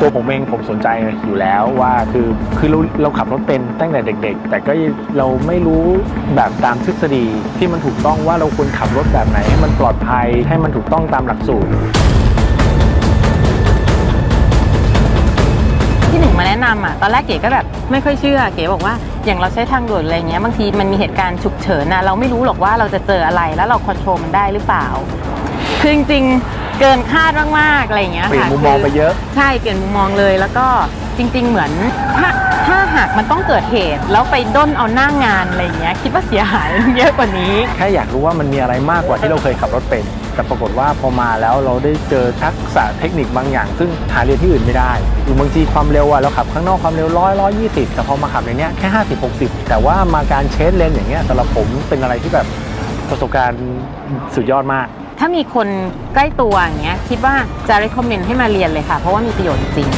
ตัวผมเองผมสนใจอยู่แล้วว่าคือคือเราเราขับรถเป็นตั้งแต่เด็ก ๆ แต่ก็เราไม่รู้แบบตามทฤษฎีที่มันถูกต้องว่าเราควรขับรถแบบไหนให้มันปลอดภัยให้มันถูกต้องตามหลักสูตรที่หนึ่งมาแนะนำอะตอนแรกเก๋ก็แบบไม่ค่อยเชื่อเก๋บอกว่าอย่างเราใช้ทางด่วนอะไรเงี้ยบางทีมันมีเหตุการณ์ฉุกเฉินนะเราไม่รู้หรอกว่าเราจะเจออะไรแล้วเราควบคุมมันได้หรือเปล่าคือจริงๆ เกินคาดมากๆอะไรอย่างเงี้ยเปลี่ยนค่ะมุมมองไปเยอะ ใช่เปลี่ยนมุมมองเลยแล้วก็จริง ๆ เหมือนถ้าถ้าหากมันต้องเกิดเหตุ แล้วไปด้นเอาหน้างานอะไรอย่างเงี้ยคิดว่าเสียหายเยอะกว่านี้ แค่อยากรู้ว่ามันมีอะไรมากกว่าที่เราเคยขับรถเป็น แต่ปรากฏว่าพอมาแล้วเราได้เจอทักษะเทคนิคบางอย่าง ซึ่งหาเรียนที่อื่นไม่ได้หรือบางทีความเร็วอะเราขับข้างนอกความเร็วร้อยร้อยยี่สิบแต่พอมาขับในเนี้ยแค่ห้าสิบหกสิบแต่ว่ามาการเชสเลนอย่างเงี้ยสำหรับผมเป็นอะไรที่แบบประสบการณ์สุดยอดมาก ถ้ามีคนใกล้ตัวอย่างเงี้ยคิดว่าจะ recommend ให้มาเรียนเลยค่ะ เพราะว่ามีประโยชน์จริง